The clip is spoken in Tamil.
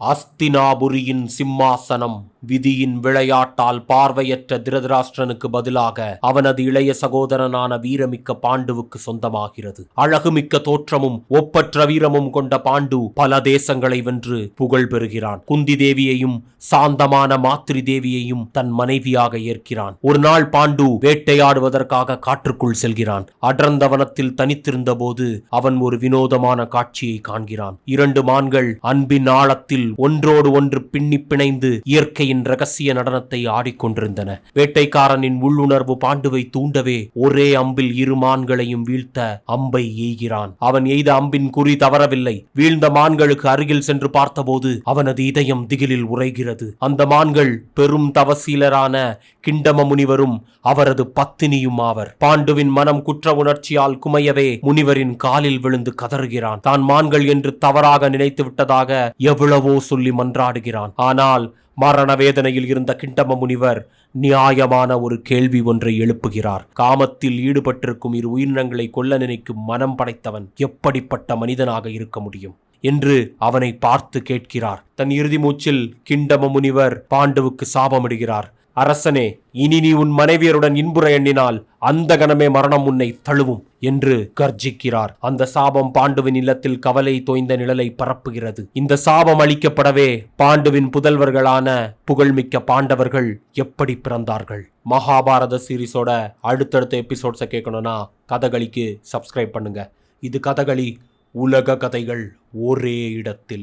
அஸ்தினாபுரியின் சிம்மாசனம் விதியின் விளையாட்டால் பார்வையற்ற திருதராஷ்டிரனுக்கு பதிலாக அவனது இளைய சகோதரனான வீரமிக்க பாண்டுவுக்கு சொந்தமாகிறது. அழகுமிக்க தோற்றமும் ஒப்பற்ற வீரமும் கொண்ட பாண்டு பல தேசங்களை வென்று புகழ் பெறுகிறான். குந்தி தேவியையும் சாந்தமான மாத்ரி தேவியையும் தன் மனைவியாக ஏற்கிறான். ஒரு நாள் பாண்டு வேட்டையாடுவதற்காக காற்றுக்குள் செல்கிறான். அடர்ந்த வனத்தில் தனித்திருந்த போது அவன் ஒரு வினோதமான காட்சியை காண்கிறான். இரண்டு மான்கள் அன்பின் ஆழத்தில் ஒன்றோடு ஒன்று பின்னி பிணைந்து இயற்கையின் ரகசிய நடனத்தை ஆடிக்கொண்டிருந்தன. வேட்டைக்காரனின் உள்ளுணர்வு பாண்டுவை தூண்டவே ஒரே அம்பில் இரு மான்களையும் வீழ்த்த அம்பை எய்கிறான். அவன் எய்த அம்பின் குறி தவறவில்லை. வீழ்ந்த மான்களுக்கு அருகில் சென்று பார்த்தபோது அவனது இதயம் திகிலில் உறைகிறது. அந்த மான்கள் பெரும் தவசீலரான கிண்டம முனிவரும் அவரது பத்தினியும் ஆவர். பாண்டுவின் மனம் குற்ற உணர்ச்சியால் குமையவே முனிவரின் காலில் விழுந்து கதறுகிறான். தான் மான்கள் என்று தவறாக நினைத்து விட்டதாக எவ்வளவோ சொல்லி மன்றாடுகிறான். ஆனால் மரண வேதனையில் இருந்த கிண்டம முனிவர் நியாயமான ஒரு கேள்வி ஒன்றை எழுப்புகிறார். காமத்தில் ஈடுபட்டிருக்கும் இரு உயிரினங்களை கொல்ல நினைக்கும் மனம் படைத்தவன் எப்படிப்பட்ட மனிதனாக இருக்க முடியும்? என்று அவனை பார்த்து கேட்கிறார். தன் இறுதி மூச்சில் கிண்டம முனிவர் பாண்டுவுக்கு சாபமிடுகிறார். அரசனே இனி நீ உன் மனைவியருடன் இன்புற எண்ணினால் அந்த கணமே மரணம் உன்னை தழுவும் என்று கர்ஜிக்கிறார். அந்த சாபம் பாண்டுவின் இல்லத்தில் கவலை தோய்ந்த நிழலை பரப்புகிறது. இந்த சாபம் அளிக்கப்படவே பாண்டுவின் புதல்வர்களான புகழ்மிக்க பாண்டவர்கள் எப்படி பிறந்தார்கள்? மகாபாரத சீரிஸோட அடுத்தடுத்த எபிசோட்ஸை கேட்கணும்னா கதகளிக்கு சப்ஸ்கிரைப் பண்ணுங்க. இது கதகளி உலக கதைகள் ஒரே இடத்தில்